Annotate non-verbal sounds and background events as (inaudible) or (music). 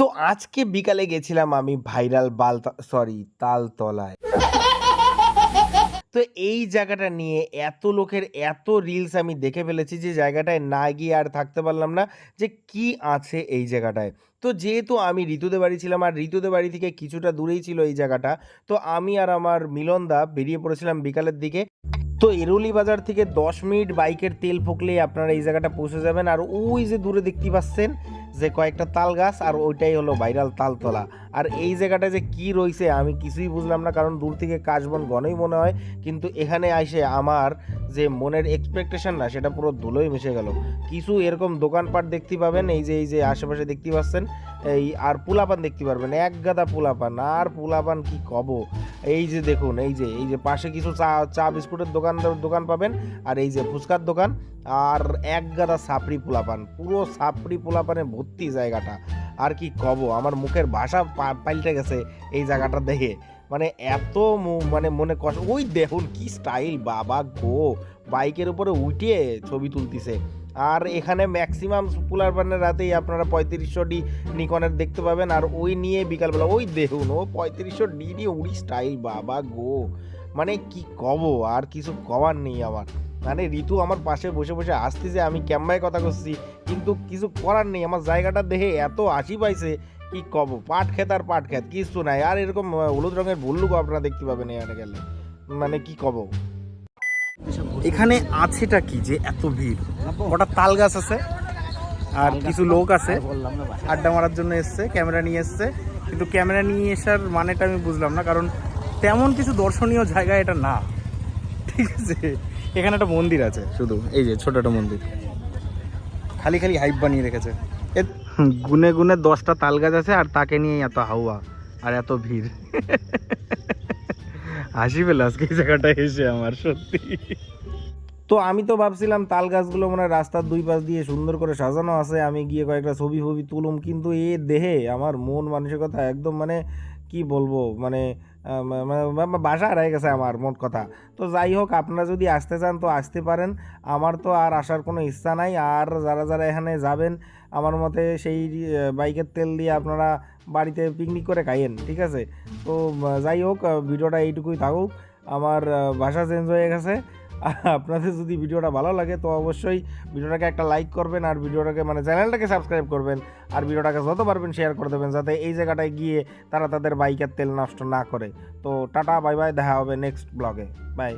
তো আজকে বিকালে গেছিলাম আমি ভাইরাল বাল সরি তালতলায়। তো এই জায়গাটা নিয়ে এত লোকের এত রিলস আমি দেখে ফেলেছি যে জায়গাটায় না গিয়ে আর থাকতে পারলাম না যে কি আছে এই জায়গাটায়। তো যেহেতু আমি ঋতুদের বাড়ি ছিলাম আর ঋতুদের বাড়ি থেকে কিছুটা দূরেই ছিল এই জায়গাটা, তো আমি আর আমার মিলনদা বেরিয়ে পড়েছিলাম বিকালের দিকে। তো এরুলি বাজার থেকে দশ মিনিট বাইকের তেল ফুকলেই আপনারা এই জায়গাটা পৌঁছে যাবেন। আর ওই যে দূরে দেখতে পাচ্ছেন যে কয়েকটা তাল গাছ আর ওইটাই হলো ভাইরাল তাল তালতলা। আর এই জায়গাটা যে কি রয়েছে আমি কিছুই বুঝলাম না, কারণ দূর থেকে কাশবন গণই মনে হয়, কিন্তু এখানে আইসে আমার যে মনের এক্সপেকটেশন না, সেটা পুরো ধুলোই মিশে গেল। কিছু এরকম দোকানপাট দেখতে পাবেন, এই যে এই যে আশেপাশে দেখতে পাচ্ছেন, এই আর পুলাপান দেখতে পারবেন, এক গাদা পুলাপান, আর পুলাপান কি কব? এই যে দেখুন, এই যে এই যে পাশে কিছু চা চা বিস্কুটের দোকান দোকান পাবেন, আর এই যে ফুচকার দোকান, আর এক গাদা সাপড়ি পোলাপান, পুরো সাপড়ি পোলাপানে ভর্তি জায়গাটা। আর কি কব, আমার মুখের ভাষা পাল্টে গেছে এই জায়গাটা দেখে। মানে এত মানে মনে কষ্ট, ওই দেখুন কি স্টাইল বাবা গো। বাইকের উপরে উঠিয়ে ছবি তুলতিছে। আর এখানে ম্যাক্সিমাম পুলার পানের রাতেই আপনারা পঁয়ত্রিশশো ডি নিকনের দেখতে পাবেন। আর ওই নিয়ে বিকালবেলা, ওই দেখুন, ও পঁয়ত্রিশশো ডি নিয়ে উড়ি স্টাইল বাবা গো। মানে কি কব, আর কিছু কবার নেই আমার। মানে ঋতু আমার পাশে বসে বসে আসতেছে আমি ক্যাম্বায় কথা করছি কিন্তু কিছু করার নেই। আমার জায়গাটা দেখে এত হাসি পাইছে কি কব? পাট খেত আর পাট খেত কিছু নাই। আর এরকম হলুদ রঙের ভুল্লুকও আপনারা দেখতে পাবেন এখানে গেলে। মানে কি কব? এখানে আছেটা কি যে এত ভিড়? ওটা তাল গাছ আছে, আর কিছু লোক আছে। আড্ডা মারার জন্য এসছে, ক্যামেরা নিয়ে এসছে। কিন্তু ক্যামেরা নিয়ে আসার মানেটা আমি বুঝলাম না, কারণ তেমন কিছু দর্শনীয় জায়গা এটা না। ঠিক আছে? এখানে একটা মন্দির আছে শুধু এই যে ছোট একটা মন্দির। খালি খালি হাইপ বানিয়ে রেখেছে। এ- গুনে গুনে দশটা তাল গাছ আছে আর তাকে নিয়ে এত হাওয়া আর এত ভিড়। হাসি পেল আজকে এই জায়গাটা এসে আমার সত্যি। তো আমি তো ভাবছিলাম তাল গাছগুলো মনে রাস্তার দুই পাশ দিয়ে সুন্দর করে সাজানো আছে। আমি গিয়ে কয়েকটা ছবি ফবি তুলুম কিন্তু এ দেহে আমার মন মানসিকতা একদম মানে কি বলব মানে বাসা হারাই গেছে আমার, মোট কথা। তো যাই হোক, আপনারা যদি আসতে চান, তো আসতে পারেন। আমার তো আর আসার কোনো ইচ্ছা নাই। আর যারা যারা এখানে যাবেন, আমার মতে সেই বাইকের তেল দিয়ে আপনারা বাড়িতে পিকনিক করে খাইয়েন, ঠিক আছে? তো যাই হোক ভিডিওটা এইটুকুই থাকুক। আমার ভাষা চেঞ্জ হয়ে গেছে। (laughs) আপনাদের যদি ভিডিওটা ভালো লাগে, তো অবশ্যই ভিডিওটাকে একটা লাইক করবেন আর ভিডিওটাকে মানে চ্যানেলটাকে সাবস্ক্রাইব করবেন। আর ভিডিওটাকে যত পারবেন শেয়ার করে দেবেন, যাতে এই জায়গাটায় গিয়ে তারা তাদের বাইকের তেল নষ্ট না করে। তো টাটা বাই বাই দেখা হবে নেক্সট ব্লগে বাই